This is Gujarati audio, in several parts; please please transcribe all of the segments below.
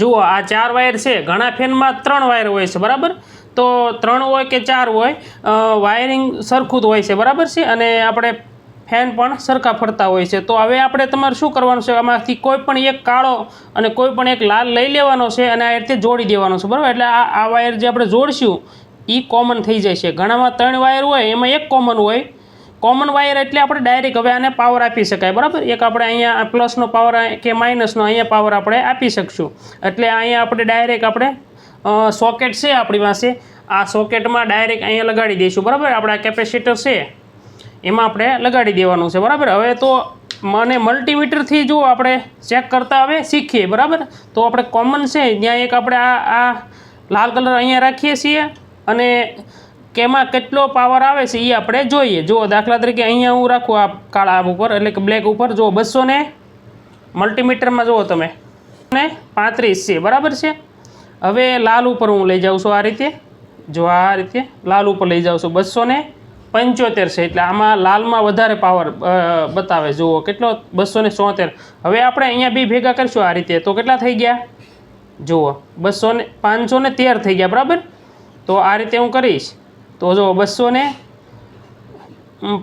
જુઓ, આ ચાર વાયર છે. ઘણા ફેનમાં ત્રણ વાયર હોય છે, બરાબર? તો ત્રણ હોય કે ચાર હોય વાયરિંગ સરખું જ હોય છે, બરાબર છે? અને આપણે ફેન પણ સરખા ફરતા હોય છે. તો હવે આપણે તમારે શું કરવાનું છે? આમાંથી કોઈ પણ એક કાળો અને કોઈ પણ એક લાલ લઈ લેવાનો છે અને આ રીતે જોડી દેવાનો છે, બરાબર? એટલે આ આ વાયર જે આપણે જોડશું એ કોમન થઈ જાય છે. ઘણામાં ત્રણ વાયર હોય, એમાં એક કોમન હોય કોમન વાયર એટલે આપણે ડાયરેક્ટ હવે આને પાવર આપી શકાય, બરાબર? એક આપણે અહીંયા પ્લસનો પાવર કે માઇનસનો અહીંયા પાવર આપણે આપી શકશું. એટલે અહીંયા આપણે ડાયરેક્ટ આપણે સોકેટ છે આપણી પાસે. આ સોકેટમાં ડાયરેક્ટ અહીંયા લગાડી દઈશું, બરાબર? આપણે આ કેપેસિટર છે, એમાં આપણે લગાડી દેવાનું છે, બરાબર? હવે તો મને મલ્ટીમીટરથી જો આપણે ચેક કરતા હવે શીખીએ, બરાબર? તો આપણે કોમન છે, ત્યાં એક આપણે આ આ લાલ કલર અહીંયા રાખીએ છીએ અને કેમાં કેટલો પાવર આવે છે એ આપણે જોઈએ. જો દાખલા તરીકે અહીંયા હું રાખું આ કાળા ઉપર, એટલે કે બ્લેક ઉપર. જો બસો ને મલ્ટીમીટરમાં જુઓ તમે. ને પાંત્રીસ છે, બરાબર છે? હવે લાલ ઉપર હું લઈ જાઉં છું આ રીતે. જો આ રીતે લાલ ઉપર લઈ જાઉં છું. બસો ને પંચોતેર છે, એટલે આમાં લાલમાં વધારે પાવર બતાવે. જુઓ, કેટલો? બસો ને ચોતેર હવે આપણે અહીંયા બી ભેગા કરીશું આ રીતે. તો કેટલા થઈ ગયા? જુઓ, બસો ને, પાંચસો ને તેર થઈ ગયા, બરાબર? તો આ રીતે હું કરીશ. તો જો બસો ને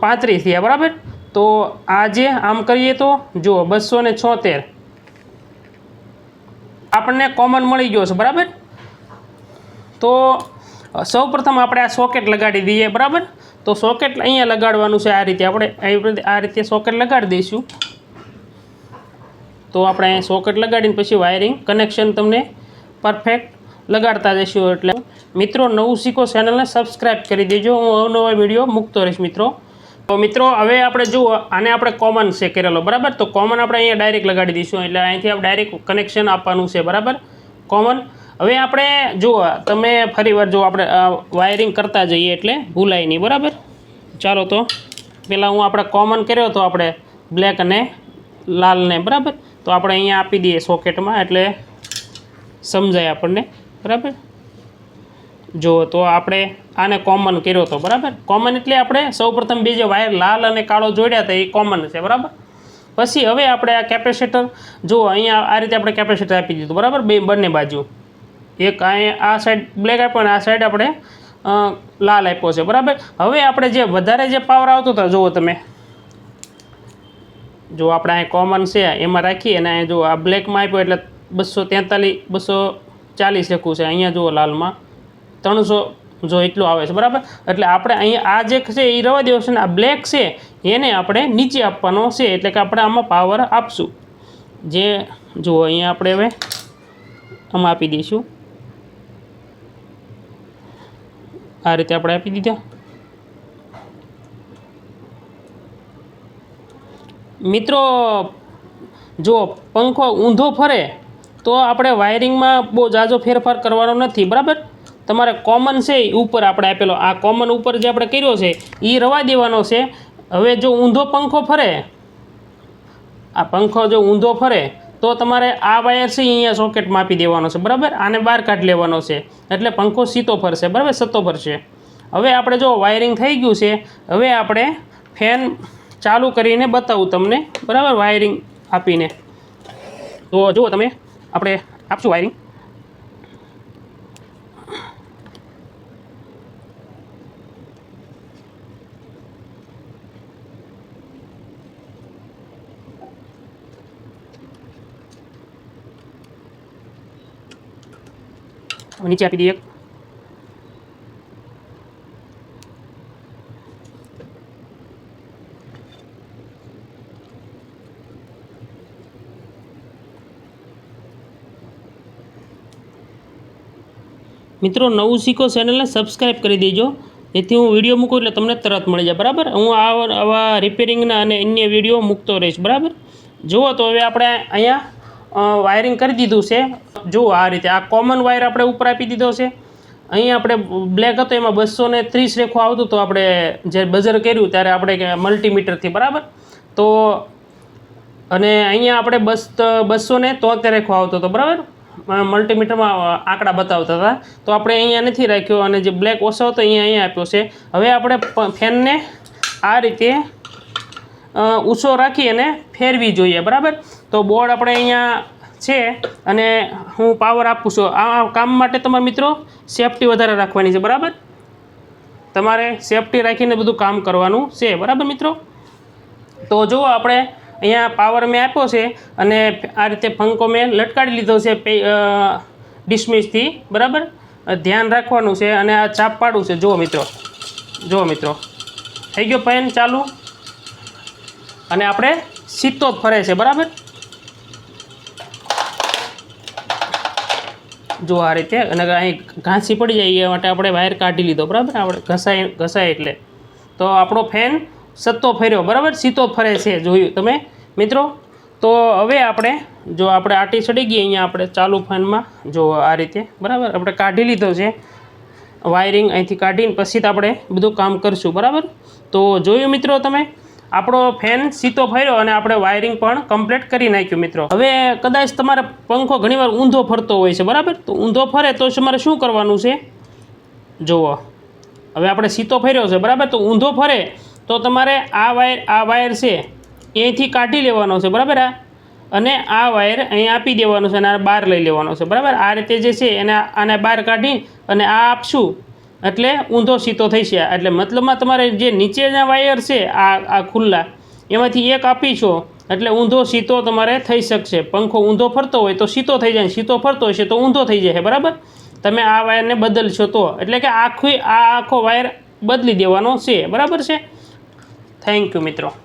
પાંત્રીસ થયા, બરાબર? તો આજે આમ કરીએ તો જુઓ બસો ને છોતેર. આપણને કોમન મળી ગયો છે, બરાબર? તો સૌ પ્રથમ આપણે આ સોકેટ લગાડી દઈએ, બરાબર? તો સોકેટ અહીંયા લગાડવાનું છે આ રીતે. આપણે આ રીતે સોકેટ લગાડી દઈશું. તો આપણે સોકેટ લગાડીને પછી વાયરિંગ કનેક્શન તમને પરફેક્ટ લગાડતા જઈશું એટલે મિત્રો, નવું શીખો ચેનલને સબસ્ક્રાઈબ કરી દેજો. હું અવનવા વીડિયો મૂકતો રહીશ મિત્રો. તો મિત્રો, હવે આપણે જુઓ, આને આપણે કોમન છે કરેલો, બરાબર? તો કોમન આપણે અહીંયા ડાયરેક્ટ લગાડી દઈશું. એટલે અહીંથી આપણે ડાયરેક્ટ કનેક્શન આપવાનું છે, બરાબર? કોમન હવે આપણે જુઓ, તમે ફરીવાર જો આપણે વાયરિંગ કરતા જઈએ એટલે ભૂલાય નહીં, બરાબર? ચાલો તો પહેલાં હું આપણે કોમન કર્યો તો આપણે બ્લેક અને લાલને બરાબર? તો આપણે અહીંયા આપી દઈએ સોકેટમાં એટલે સમજાય આપણને. બરાબર? જો, તો આપણે આને કોમન કર્યો હતો બરાબર? કોમન એટલે આપણે સૌપ્રથમ બે જે વાયર લાલ અને કાળો જોડ્યા હતા, એ કોમન છે, બરાબર? પછી હવે આપણે આ કેપેસિટર જુઓ અહીંયા આ રીતે આપણે કેપેસિટર આપી દીધું, બરાબર? બે, બંને બાજુ. એક અહીંયા આ સાઈડ બ્લેક આપ્યો અને આ સાઈડ આપણે લાલ આપ્યો છે, બરાબર? હવે આપણે જે વધારે જે પાવર આવતો હતો, જુઓ તમે. જો, આપણે અહીં કોમન છે, એમાં રાખીએ અને અહીંયા જો આ બ્લેકમાં આપ્યો એટલે બસો તેતાલીસ બસો ચાલીસ લખવું છે, અહીંયા જુઓ લાલમાં. ત્રણસો જો એટલું આવે છે, બરાબર? એટલે આપણે અહીંયા આ જે છે એ રવા દેવો છે આ બ્લેક છે, એને આપણે નીચે આપવાનો છે, એટલે કે આપણે આમાં પાવર આપશું. જે જુઓ અહીંયા આપણે હવે આમાં આપી દઈશું. આ રીતે આપણે આપી દીધા. મિત્રો જો પંખો ઊંધો ફરે. તો આપણે વાયરિંગમાં બહુ ઝાઝો ફેરફાર કરવાનો નથી, બરાબર? તમારે કોમન છે ઉપર આપણે આપેલો. આ કોમન ઉપર જે આપણે કર્યો છે એ રવા દેવાનો છે. હવે જો ઊંધો પંખો ફરે, આ પંખો જો ઊંધો ફરે, તો તમારે આ વાયર છે અહીંયા સોકેટમાં આપી દેવાનો છે, બરાબર? આને બહાર કાઢી લેવાનો છે. એટલે પંખો સીતો ફરશે, બરાબર? સતો ફરશે. હવે આપણે જો વાયરિંગ થઈ ગયું છે, હવે આપણે ફેન ચાલુ કરીને બતાવું તમને, બરાબર? વાયરિંગ આપીને. તો જુઓ તમે. આપણે આપશું વાયરિંગ હવે નીચે આપી દઈએ મિત્રો, નવું શીખો ચેનલને સબસ્ક્રાઈબ કરી દેજો. જેથી હું વીડિયો મૂકું એટલે તમને તરત મળી જાય, બરાબર? હું આવા આવા રિપેરિંગના અને અન્ય વીડિયો મૂકતો રહીશ, બરાબર? જુઓ તો હવે આપણે અહીંયા વાયરિંગ કરી દીધું છે. જુઓ આ રીતે, આ કોમન વાયર આપણે ઉપર આપી દીધો છે. અહીંયા આપણે બ્લેક હતો, એમાં બસો ને ત્રીસ રેખો આવતું તો આપણે જે બજર કર્યું ત્યારે આપણે મલ્ટીમીટરથી બરાબર? તો, અને અહીંયા આપણે બસ, બસો ને તોતેર રેખો આવતો હતો, બરાબર? મલ્ટીમીટરમાં આંકડા બતાવતા હતા. તો આપણે અહીંયા નથી રાખ્યો અને જે બ્લેક ઓછો હતો અહીંયા અહીંયા આપ્યો છે. હવે આપણે ફેનને આ રીતે ઊંચો રાખી અને ફેરવી જોઈએ, બરાબર? તો બોર્ડ આપણે અહીંયા છે અને હું પાવર આપું છું. આ કામ માટે તમારા મિત્રો સેફટી વધારે રાખવાની છે, બરાબર? તમારે સેફટી રાખીને બધું કામ કરવાનું છે, બરાબર મિત્રો? તો જુઓ આપણે અહીંયા પાવર મેં આપ્યો છે અને આ રીતે પંખો મેં લટકાડી લીધો છે પે ડિસમિસથી બરાબર? ધ્યાન રાખવાનું છે અને આ ચાપ પાડવું છે. જુઓ મિત્રો જુઓ મિત્રો. થઈ ગયો પેન ચાલુ. અને આપણે સીતો જ ફરે છે, બરાબર? જો આ રીતે. અને અહીં ઘાંસી પડી જાય એ માટે આપણે વાયર કાઢી લીધો, બરાબર? આપણે ઘસાય ઘસાય એટલે. તો આપણો ફેન સત્તો ફર્યો, બરાબર? સીતો ફરે છે, જોયું તમે? મિત્રો, તો હવે આપણે, જો આપણે આટી ચડી ગઈ અહીંયા આપણે ચાલુ ફેનમાં, જો આ રીતે, બરાબર? આપણે કાઢી લીધો છે. વાયરિંગ અહીંથી કાઢીને પછી જ આપણે બધું કામ કરશું, બરાબર? તો જોયું મિત્રો તમે? આપણો ફેન સીતો ફર્યો અને આપણે વાયરિંગ પણ કમ્પ્લીટ કરી નાખ્યું, મિત્રો. હવે કદાચ તમારે પંખો ઘણીવાર ઊંધો ફરતો હોય છે, બરાબર? તો ઊંધો ફરે તો તમારે શું કરવાનું છે? જુઓ. હવે આપણે સીતો ફર્યો છે, બરાબર? તો ઊંધો ફરે તો તમારે આ વાયર આ વાયર છે, અહીંથી કાઢી લેવાનો છે, બરાબર આ? અને આ વાયર અહીં આપી દેવાનો છે અને આ બહાર લઈ લેવાનો છે, બરાબર? આ રીતે જે છે એને આને બહાર કાઢી અને આ આપશું. એટલે ઊંધો સીતો થઈ છે એટલે મતલબમાં તમારે જે નીચેના વાયર છે આ આ ખુલ્લા, એમાંથી એક આપીશો, એટલે ઊંધો સીતો તમારે થઈ શકશે. પંખો ઊંધો ફરતો હોય તો સીતો થઈ જાય સીતો ફરતો હશે તો ઊંધો થઈ જાય, બરાબર? તમે આ વાયરને બદલશો તો. એટલે કે આખી, આ આખો વાયર બદલી દેવાનો છે, બરાબર છે? થેન્ક યુ મિત્રો.